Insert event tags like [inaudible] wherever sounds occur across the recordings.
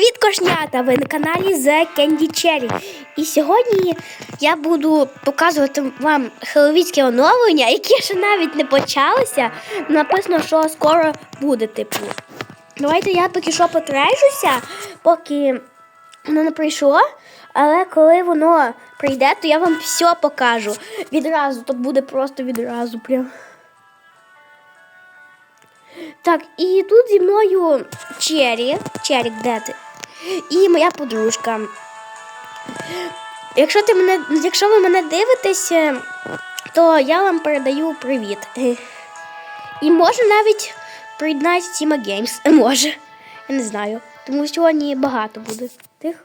Привіт, кошнята! Ви на каналі The Candy Cherry. І сьогодні я буду показувати вам хеловіцьке оновлення, яке ще навіть не почалося. Написано, що скоро буде, типу. Давайте я поки що потрежуся, поки воно не прийшло. Але коли воно прийде, то я вам все покажу. Відразу, то буде просто відразу прям. Так, і тут зі мною Чері. Черік, де ти? І моя подружка. Якщо, ти мене, якщо ви мене дивитесь, то я вам передаю привіт. І може навіть приєднати Тіма Геймс. Може. Я не знаю. Тому сьогодні багато буде тих.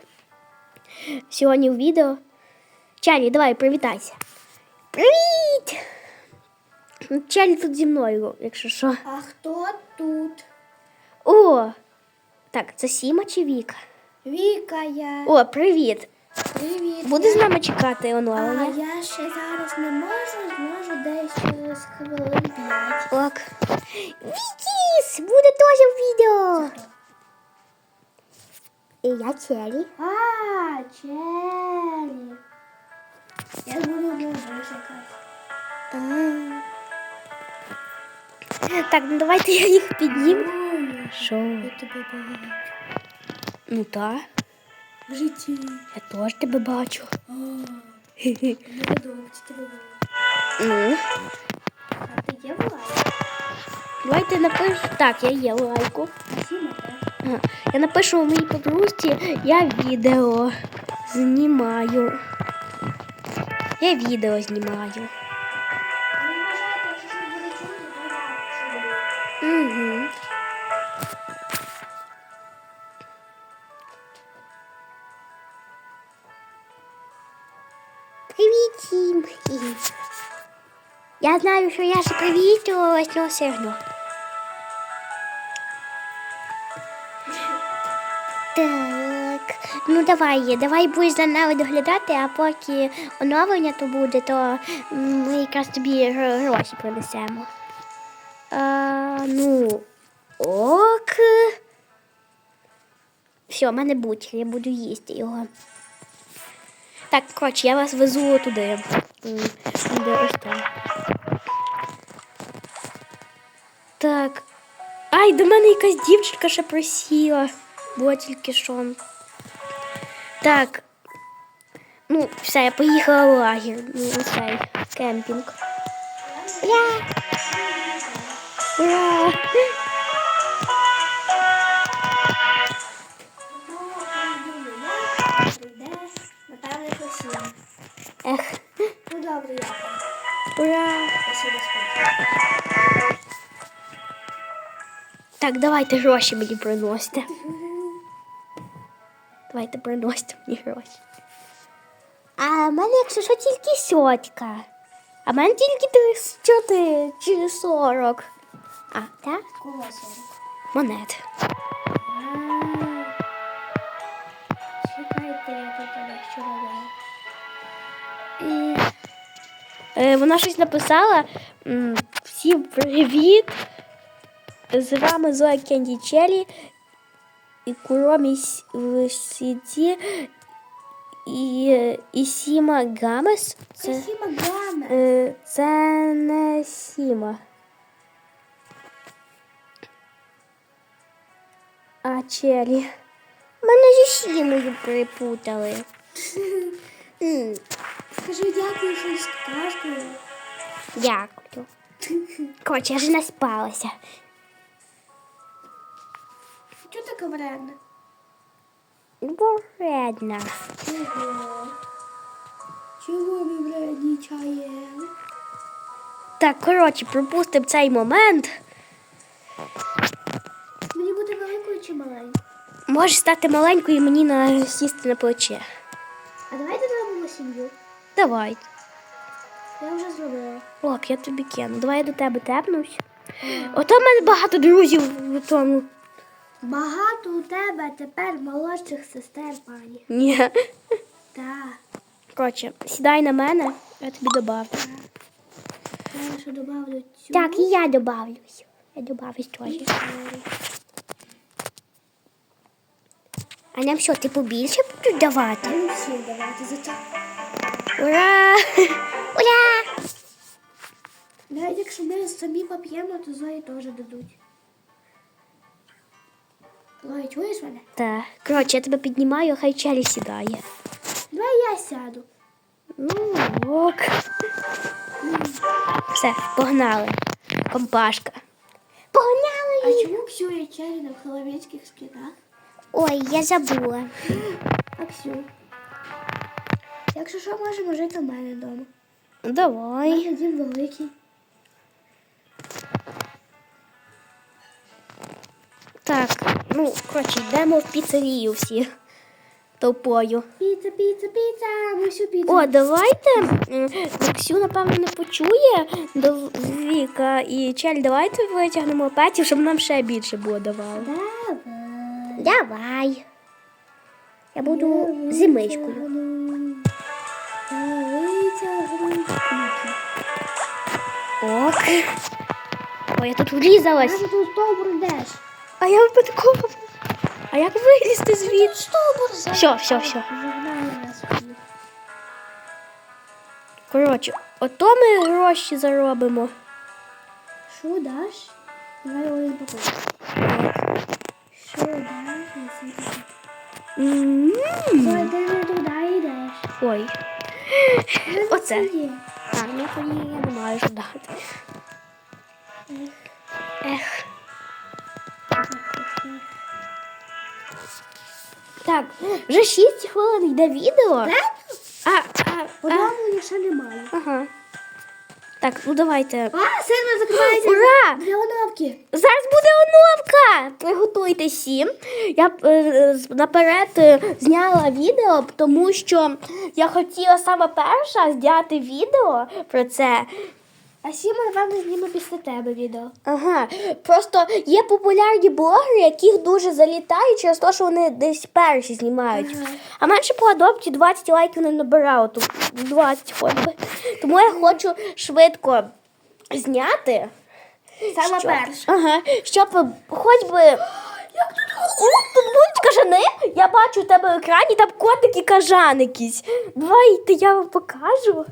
Сьогодні в відео. Чері, давай, привітайся. Привіт! Чері тут зі мною, якщо що. А хто тут? О! Так, це Сіма чи Віка? Віка я. О, привіт! Привіт. Буде з нами чекати онлайн? А я ще зараз не можу, зможу десь через хвилин п'ять. Ок. Вікіс! Буде теж в відео! І я Чері. А, Челі. Я буду дуже чекати. Так, ну давайте я їх підніму. Що? я тебе бачу. Ну так, В житті. я теж тебе бачу. О, не подобається тебе. Ну, А ти є влада? давайте напишу. Так, я є лайку. Я напишу у моїй подружці, я відео знімаю. Я відео знімаю. Знаю, що я ще привітувалась, але. Так, ну давай, давай будеш за нами доглядати, а поки оновлення то буде, то ми якраз тобі гроші принесемо. А, ну, ок. Все, в мене будь, я буду їсти його. Так, коротше, я вас везу туди. Де ось там. Так. Ай, до мене якась дівчинка ще присіла. Була тільки що. Так. Ну, все, я поїхала в лагерь. Ну, цей кемпінг. Ура! Ура! Ех, Ну добре, я. ура! Так, давайте гроші мені приносите. Давайте приносите мені гроші. А в мене, якщо що, тільки сотка. А в мене тільки 34 чи 40. А, так? Кого? Монет. Чекайте, я тут дещо робила. Е, вона щось написала. Всім привіт. З вами Зоя Кенді Челі і Куромі Сіді і, і Сіма Гамес. Це, Спасибо, Гана. е, це не Сіма. А Челі. Мене зі Сімою перепутали. Скажи дякую, що скажу. Дякую. Коротше, я ж не така вредна? Вредна. Чого? Чого ми вреднічаємо? Так, коротше, пропустимо цей момент. Мені бути великою чи маленькою? Може стати маленькою і мені на сісти на плече. А давайте зробимо сім'ю. Давай. Я вже зробила. Ок, я тобі кину. Давай я до тебе тепнусь. Ото в мене багато друзів в тому. Багато у тебе тепер молодших сестер, пані. Ні. Так. Коротше, сідай на мене, я тобі добавлю. Я ще добавлю цю. Так, і я добавлюсь. Я добавлюсь теж. А нам що, типу більше будуть давати? Ну всі давайте за це. Ура! Ура! Навіть якщо ми самі поп'ємо, то Зої теж дадуть. Зої, чуєш мене? Так, коротше, я тебе піднімаю, хай Челі сідає. Давай я сяду. Ну, ок. Все, погнали. Компашка. Погнали! А чому Ксю і Чері на хлопецьких скинах? Ой, я забула. А Ксю? Якщо що, можемо жити в мене вдома. У Давай. мене дім великий. Так, ну, коротше, йдемо в піцерію всі толпою. Піца, піца, піца, ми всю піцу. О, давайте. Ксю, напевно, не почує до Віка і Чель, давайте витягнемо петів, щоб нам ще більше було давали. Давай. Давай. Я буду зимичкою. Ок. Ой, я тут врізалась. Може тут стовбур йдеш? А я випадково. А як вилізти звідси? Все, все, все. Коротше, ото ми гроші заробимо. Що даш? Давай один покажу. Що даш? Ти не туди йдеш. Ой. Оце. А, ну тоді я не маю що дати. Ех. Так, вже 6 хвилин йде відео. А, а, а, Подобного ще немає. ага. Так, ну давайте. А, сильно закривається. Ура! Для оновки. Зараз буде оновка! Приготуйте всі. Я е, е, з- наперед е, зняла відео, тому що я хотіла саме перша зняти відео про це. А Сіма, напевно, зніме після тебе відео. Ага, просто є популярні блогери, яких дуже залітають через те, що вони десь перші знімають. Ага. А менше по адопті 20 лайків не набирало, тут 20 хоч би. Тому я хочу швидко зняти. Сама щоб- перша. Ага, щоб хоч би. Як тут Тут будуть кажани. Я бачу у тебе в екрані, там котик і кажан якийсь. Давайте я вам покажу.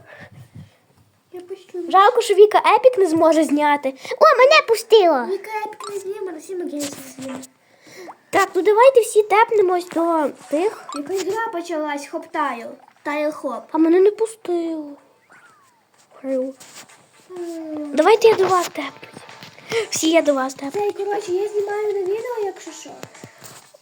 Я пущу. Жалко, що Віка Епік не зможе зняти. О, мене пустило. Віка епік не зніме, а Сіма Гейс зніме. Так, ну давайте всі тепнемось до тих. Якась гра почалась, хоп-тайл. Тайл-хоп. А мене не пустило. Хрю. Давайте я до вас тепнусь. Всі я до вас тепну. Це, коротше, я знімаю на відео, якщо що.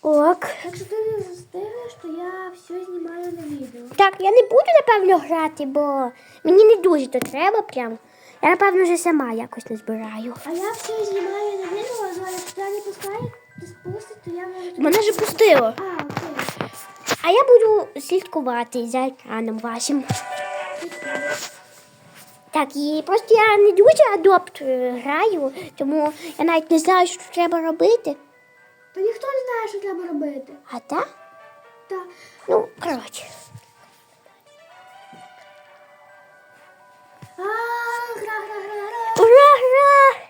Ок. Якщо ти не застигнеш, то я все знімаю на відео. Так, я не буду, напевно, грати, бо мені не дуже то треба прям. Я, напевно, вже сама якось не збираю. А я все знімаю на відео, а зараз якщо тебе не пускає, ти спустить, то я можу... Мене же пустило. А, окей. А я буду слідкувати за екраном вашим. Так, і просто я не дуже адопт е, граю, тому я навіть не знаю, що треба робити. Та ніхто не знає, що треба робити. А так? Та Ну, коротше. А, гра, гра, гра, гра. Ура, гра!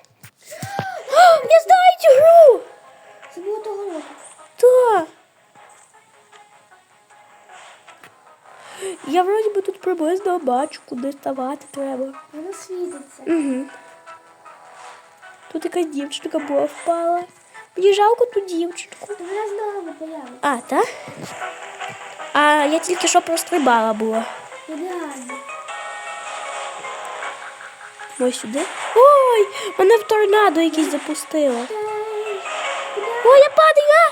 О, Я знаю цю гру! Це було того року. Так. Я вроді би тут приблизно бачу, куди ставати треба. Воно світиться. Угу. Тут якась дівчинка була впала. Мені жалко ту дівчинку. Вона знову появиться. А, так? А я тільки що прострибала була. Ідеально. Ось сюди. Ой, мене в торнадо якийсь запустило. Ой, я падаю!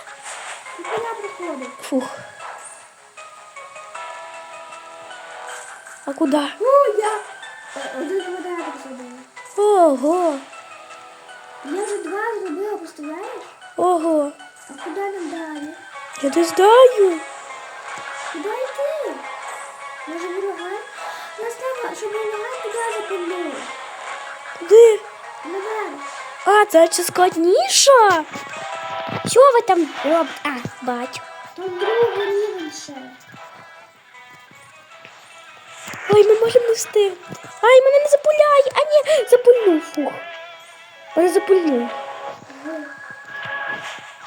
Фух. А куди? О, я! Зробила. Ого, Я вже два зробила, представляєш? ого. А куди нам далі? Я не знаю. Куди йти? Може вороган? Нас треба, щоб вороган туди запульнули. Куди? Наверх. А, це ще складніше. Що ви там робите? А, бачу. Там другий рівень ще. Ой, ми можемо не встигнути. Ай, мене не запуляє. А ні, запульнув. Фух. Мене запульнув.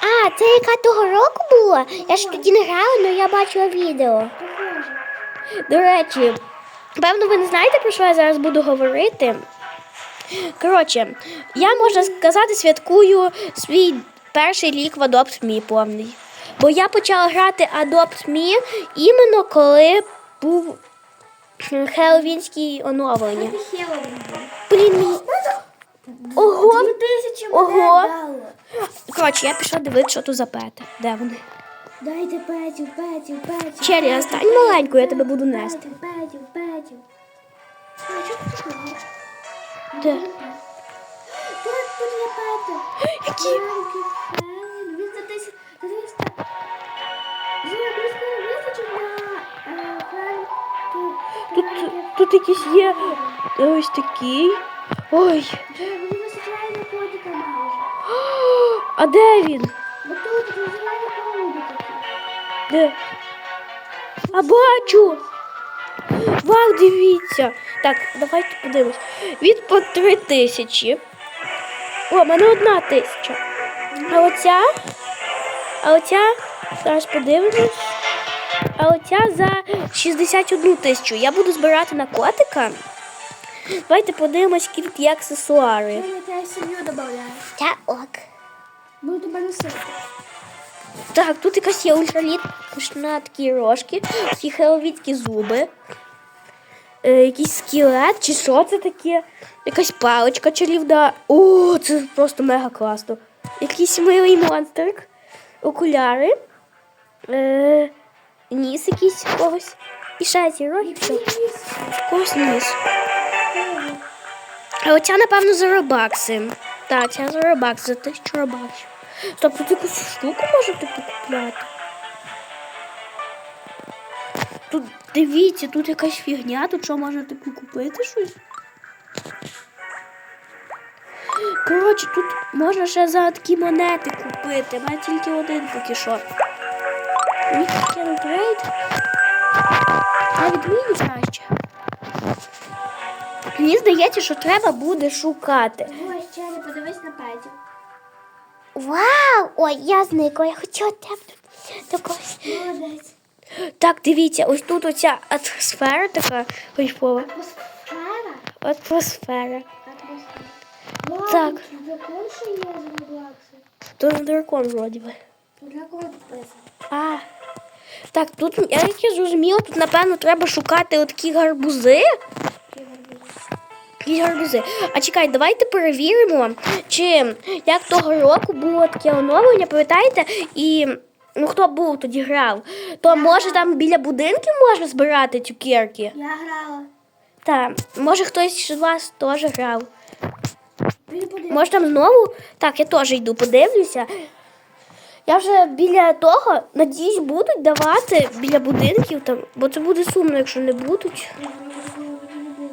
А, це яка того року була? Я ж тоді не грала, але я бачила відео. До речі, певно, ви не знаєте, про що я зараз буду говорити. Коротше, я можна сказати, святкую свій перший рік в Adopt Me повний. Бо я почала грати Adopt Me іменно коли був хеловінський оновлення. Блін, мені- ого! Дві тисячі Ого. дало. Коротше, я пішла дивитися, що тут за пети. Де вони? Дайте Петю, Петю, Петю. Черрі, Петю, остань Петю, маленьку, я тебе Петю, буду нести. Петю, Петю. А, ти? Де? Тут, тут є Петю. Які? Маленький Петю. Він тисяч, 300. Зоя, мені скоро вистачить на е. Тут, тут якісь є ось такий. Ой. [gasps] А де він? Бо тут називає голуби. Де? А бачу! Вау, дивіться! Так, давайте подивимось. Від по три тисячі. О, в мене одна тисяча. А оця? А оця? Зараз подивимось. А оця за 61 тисячу. Я буду збирати на котика. Давайте подивимось, скільки є аксесуари. Я тебе сім'ю додаю. Та ок. Буду тебе носити. Так, тут якась є ультраліт, на такі рожки, такі хеловітські зуби, е, якийсь скелет, чи що це таке? Якась паличка чарівна. О, це просто мега класно. Якийсь милий монстрик, окуляри, е, ніс якийсь когось. І ще ці роги, все. Когось ніс. А оця, напевно, за робакси. Так, ця за робакс, за тисячу робаксів. Стоп, тут якусь штуку можете купляти. Тут дивіться, тут якась фігня, тут що можна типу купити щось. Коротше, тут можна ще за такі монети купити. У мене тільки один поки що. Weekend trade. А відміню краще. Мені здається, що треба буде шукати. Ось, Чарі, подивись на Петю. Вау! Ой, я зникла, я хотіла тебе. Молодець. Так, дивіться, ось тут оця атмосфера така кайфова. Атмосфера? Атмосфера. Атмосфера. Так. Дракон ще є з Роблаксу. Не дракон вроді би. Кого? А. Так, тут, я як я зрозуміла, тут, напевно, треба шукати отакі гарбузи. Якісь гарбузи. А чекай, давайте перевіримо, чи як того року було таке оновлення, пам'ятаєте? І ну хто був тоді грав, то може там біля будинків можна збирати цукерки? Я грала. Так, може хтось з вас теж грав. Може там знову? Так, я теж йду, подивлюся. Я вже біля того, надіюсь, будуть давати біля будинків там, бо це буде сумно, якщо не будуть.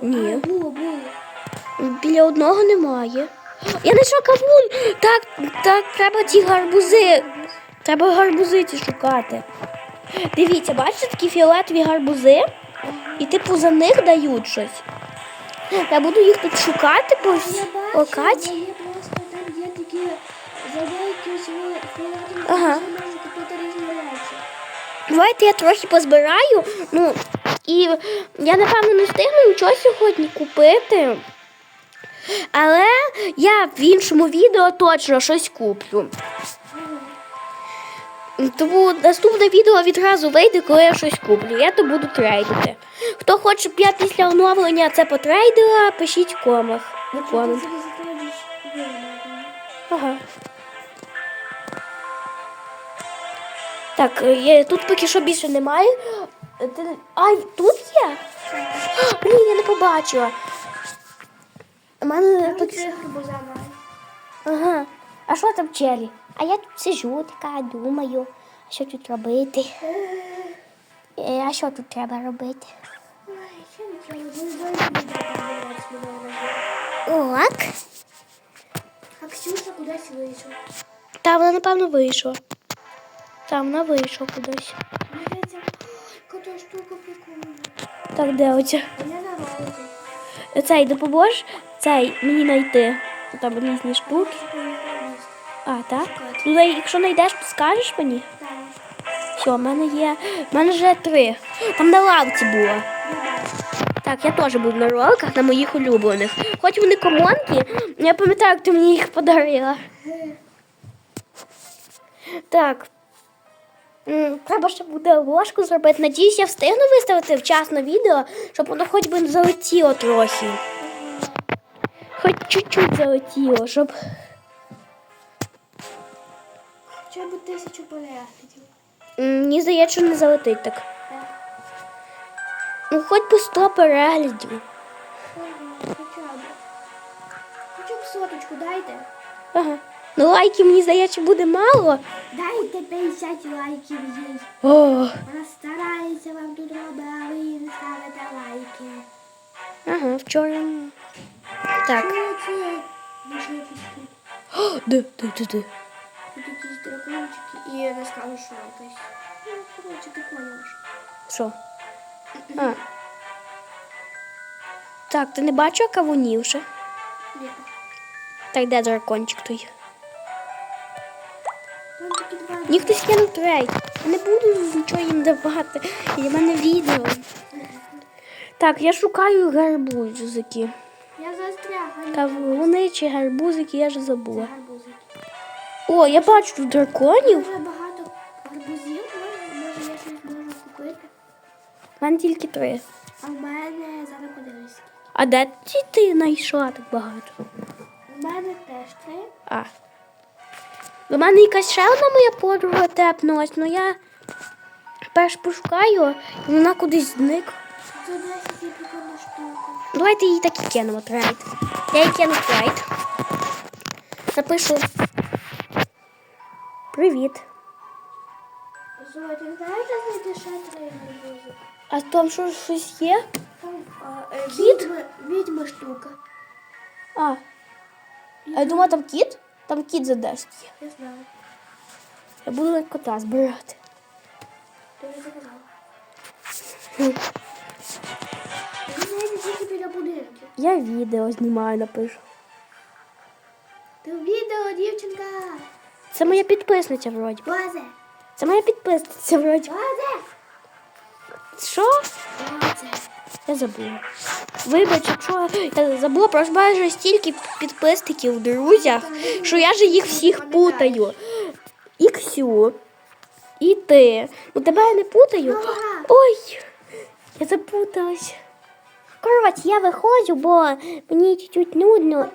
Ні. А, було, було. Біля одного немає. Я знайшов кавун. Так, так, треба ті гарбузи. Треба гарбузи ці шукати. Дивіться, бачите такі фіолетові гарбузи? І типу за них дають щось. Я буду їх тут шукати по локації. Ага. речі. Давайте я трохи позбираю. Ну, і я, напевно, не встигну нічого сьогодні купити. Але я в іншому відео точно щось куплю. Тому наступне відео відразу вийде, коли я щось куплю. Я то буду трейдити. Хто хоче, щоб я після оновлення це потрейдила, пишіть в комах. В комент. Ага. Так, є, тут поки що більше немає. Ти... Ай, тут є? Блін, я не побачила. У мене Тут гарбуза має. Ага. А що там Челі? А я тут сижу, така думаю, що тут робити? Е, А що тут треба робити? Ок. А Ксюша кудись вийшов. Та вона, напевно, вийшла. Там вона вийшла кудись. Яка штука прикольна. Так, де оця? Я на ролику. Цей допоможеш? Цей мені знайти. Там різні штуки. А, так? Ну, якщо знайдеш, то скажеш мені. Все, в мене є. В мене вже три. Там на лавці було. Так, я теж буду на роликах на моїх улюблених. Хоч вони комонки, я пам'ятаю, як ти мені їх подарила. Так. М, Треба ще буде ложку зробити. Надіюсь, я встигну виставити вчасно відео, щоб воно хоч би залетіло трохи. Хоч чуть-чуть залетіло, щоб. Хоча б тисячу переглядів. Мені здається, що не залетить так. Так. Ну, хоч би 100 переглядів. Ага, Хоча б. Хоча б соточку дайте. Ага. Ну, лайків, мені здається, буде мало. Дайте 50 лайків їй. О, Вона старається вам тут робить, а ви їй не ставите лайки. ага, вчора. Так. Що це? Може якісь тут? О, де, де, де, де? Тут якісь дракончики і я не скажу, що якась. Ну, коротше, ти поняш. Що? А. Так, ти не бачив кавунів ще? Ні. Так, де дракончик той? Мені хтось кинув трейд. Я не буду нічого їм давати. І в мене відео. Так, я шукаю гарбузики. Я застрягла. Кавуни чи гарбузики, я ж забула. Гарбузики. О, я бачу тут драконів. Дуже багато гарбузів. Може, може я щось можу купити. У мене тільки три. А в мене зараз подивись. А де ти знайшла так багато? У мене теж три. А. До мене якась ще одна моя подруга тепнулась, але я перш пошукаю, і вона кудись зник. Це 10 є прикольна штука. Давайте їй так і кинемо трейд. Я їй кину трейд. Напишу. Привіт. Зоя, ти знаєш, де знайти ще три гарбузи? А там що щось є? Там а, е, Кіт? відьма, відьма штука. А. А я думала, там кіт? Там кіт за 10 є. Я знаю. Я буду на кота збирати. Ти вже заказала. Я відео знімаю, напишу. Ти відео, дівчинка. Це моя підписниця вроді. Базе. Це моя підписниця вроді. Базе. Що? Базе. Я забула. Вибач, якщо я забула, просто майже стільки підписників в друзях, що я же їх всіх путаю. І Ксю, і ти. Ну тебе я не путаю. Ой, я запуталась. Коротше, я виходжу, бо мені чуть-чуть нудно.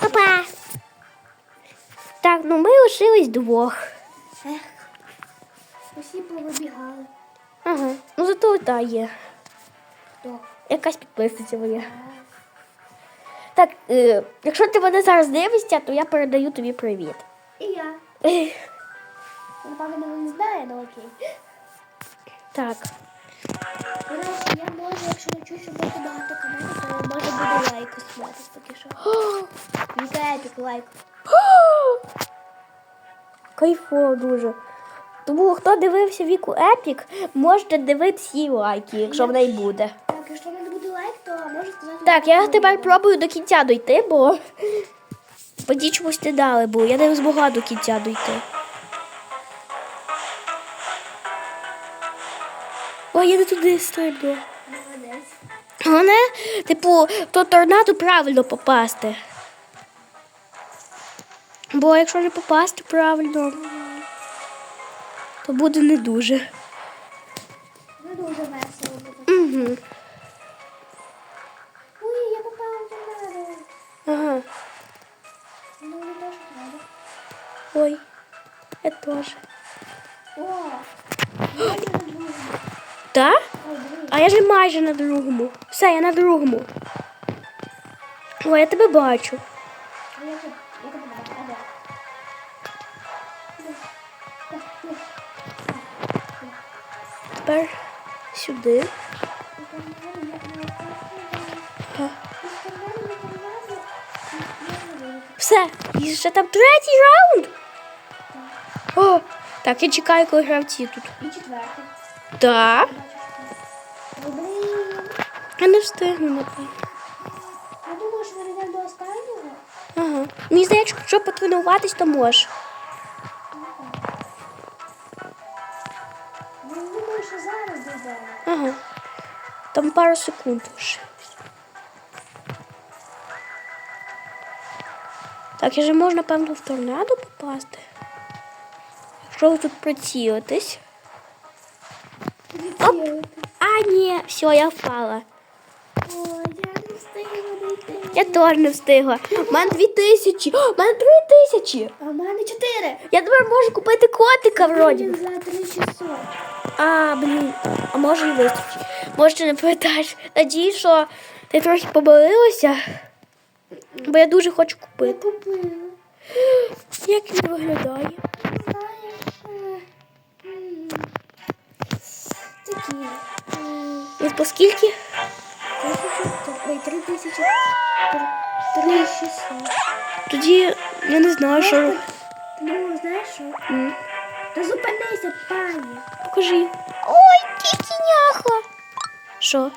Папа. Так, ну ми лишились двох. Ех. Усі повибігали. Ага. Ну зато та є. Хто? Якась підписниця моя. Так, е, якщо ти мене зараз дивишся, то я передаю тобі привіт. І я. [laughs] Напевно, не знає, але окей. Так. До я можу, якщо не чую, що буде багато каналів, то може буде лайк зніматись поки що. [gasps] Віка епік лайк. [gasps] Кайфово дуже. Тому хто дивився віку Епік, можете дивитися її лайки, якщо в неї буде. Так, якщо мене буде лайк, то можу сказати. Так, я тепер пробую до кінця дойти, бо [laughs] тоді чомусь не дали, бо я не змогла до кінця дойти. Ой, я не туди стрибну. Головне, типу, то торнадо правильно попасти. Бо якщо не попасти правильно, то буде не дуже. Не дуже весело буде. Угу. Теж. О, я на другому. Так? А я ж майже на другому. Все, я на другому. Ой, я тебе бачу. Тепер сюди. Все, і ще там третій раунд. О, так, я чекаю, коли гравці тут. І четвертий. Так. Я не встигну, напевно. Я думаю, що ми йдемо до останнього. Ага. Мені здається, якщо потренуватись, то можеш. Ну, ага. Там пару секунд вже. Так, я же можна, певно, в торнадо попасти. Якщо ви тут прицілитесь. Оп. А, ні, все, я впала. Ой, я не встигла дійти. Я теж не встигла. У мене дві тисячі. У мене три тисячі. А в мене чотири. Я тепер можу купити котика вроді. Він за 3600. А, блін, а може і вистачить. Може, ти не пам'ятаєш. Надію, що ти трохи побалилася, бо я дуже хочу Я купити. купила. Як він виглядає? Не знаю. е, м, Такі. м, Він по скільки? Тоді я не знаю, що. Ну, знаєш що? М, Та зупинися, пані. Покажи. Ой, кітіняха. Що?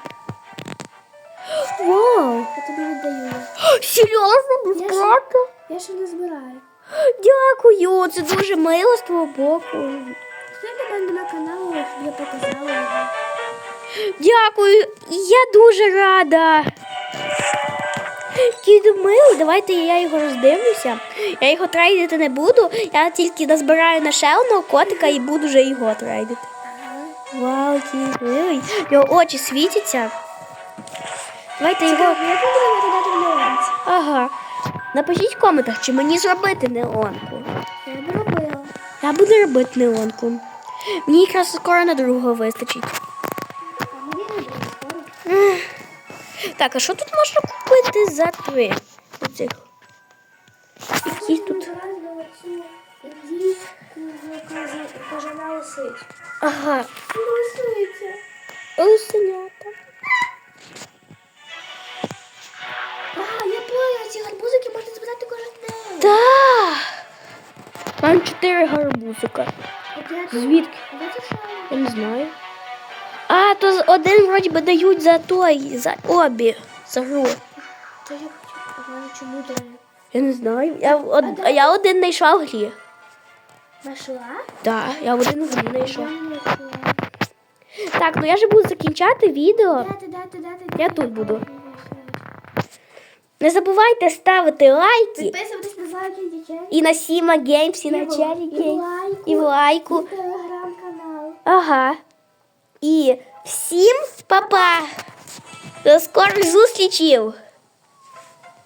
Вау! Я тобі віддаю. Серйозно, безплатно? Я ще не збираю. Дякую, це дуже мило з твого боку. До мене на канал, щоб я показала його. Дякую, я дуже рада. Милий, давайте я його роздивлюся. Я його трейдити не буду, я тільки назбираю на ще одного котика і буду вже його трейдити. Вау, милий. Його очі світяться. Давайте його. Ага. Напишіть в коментах, чи мені зробити неонку. Я б робила. Я буду робити неонку. Мені якраз скоро на другого вистачить. Так, а що тут можна купити за три? Оцих. Які тут? Ага, Лисиця. лисенята. А, я поняла, ці гарбузики можна збирати кожен день. Так. Там чотири гарбузика. Звідки? Я не знаю. А, то один вроді би дають за той, за обі. За гру. То я мене чому треба? Я не знаю. Я, од, а я один знайшла в грі. Нашла? Так, я один в грі Я знайшла. Так, ну я же буду закінчати відео. Дати, дати, дати. Я тут буду. Не забувайте ставити лайки Дітей. І на Сіма Геймс, і на Челі Геймс, лайку. і в лайку. Ага. І всім па-па! До скорих зустрічей!